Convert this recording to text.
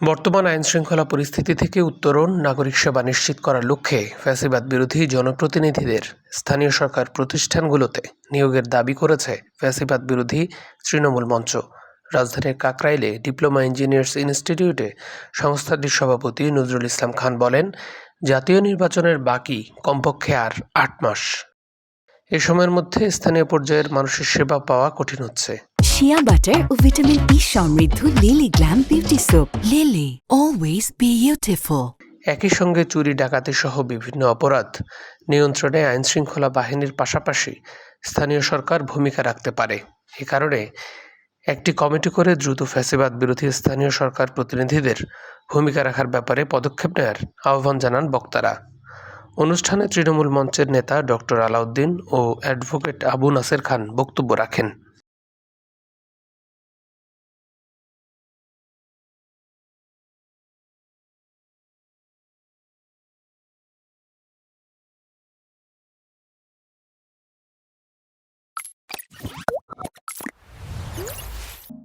বর্তমান আইনশৃঙ্খলা পরিস্থিতি থেকে উত্তরণ নাগরিক সেবা নিশ্চিত করার লক্ষ্যে ফ্যাসিবাদ বিরোধী জনপ্রতিনিধিদের স্থানীয় সরকার প্রতিষ্ঠানগুলোতে নিয়োগের দাবি করেছে ফ্যাসিবাদ বিরোধী তৃণমূল মঞ্চ। রাজধানীর কাকরাইলে ডিপ্লোমা ইঞ্জিনিয়ার্স ইনস্টিটিউটে সংস্থাটির সভাপতি নজরুল ইসলাম খান বলেন, জাতীয় নির্বাচনের বাকি কমপক্ষে আর আট মাস। এ সময়ের মধ্যে স্থানীয় পর্যায়ের মানুষের সেবা পাওয়া কঠিন হচ্ছে। শিয়া বাটার ও ভিটামিন ই সমৃদ্ধ Lily glam beauty soap Lily always beautiful একই সঙ্গে চুরি, ডাকাতি সহ বিভিন্ন অপরাধ নিয়ন্ত্রণে আইনশৃঙ্খলা বাহিনীর পাশাপাশি স্থানীয় সরকার ভূমিকা রাখতে পারে। এ কারণে একটি কমিটি করে দ্রুত ফ্যাসিবাদ বিরোধী স্থানীয় সরকার প্রতিনিধিদের ভূমিকা রাখার ব্যাপারে পদক্ষেপ নেয়ার আহ্বান জানান বক্তারা। অনুষ্ঠানে তৃণমূল মঞ্চের নেতা ডক্টর আলাউদ্দিন ও অ্যাডভোকেট আবু নাসের খান বক্তব্য রাখেন।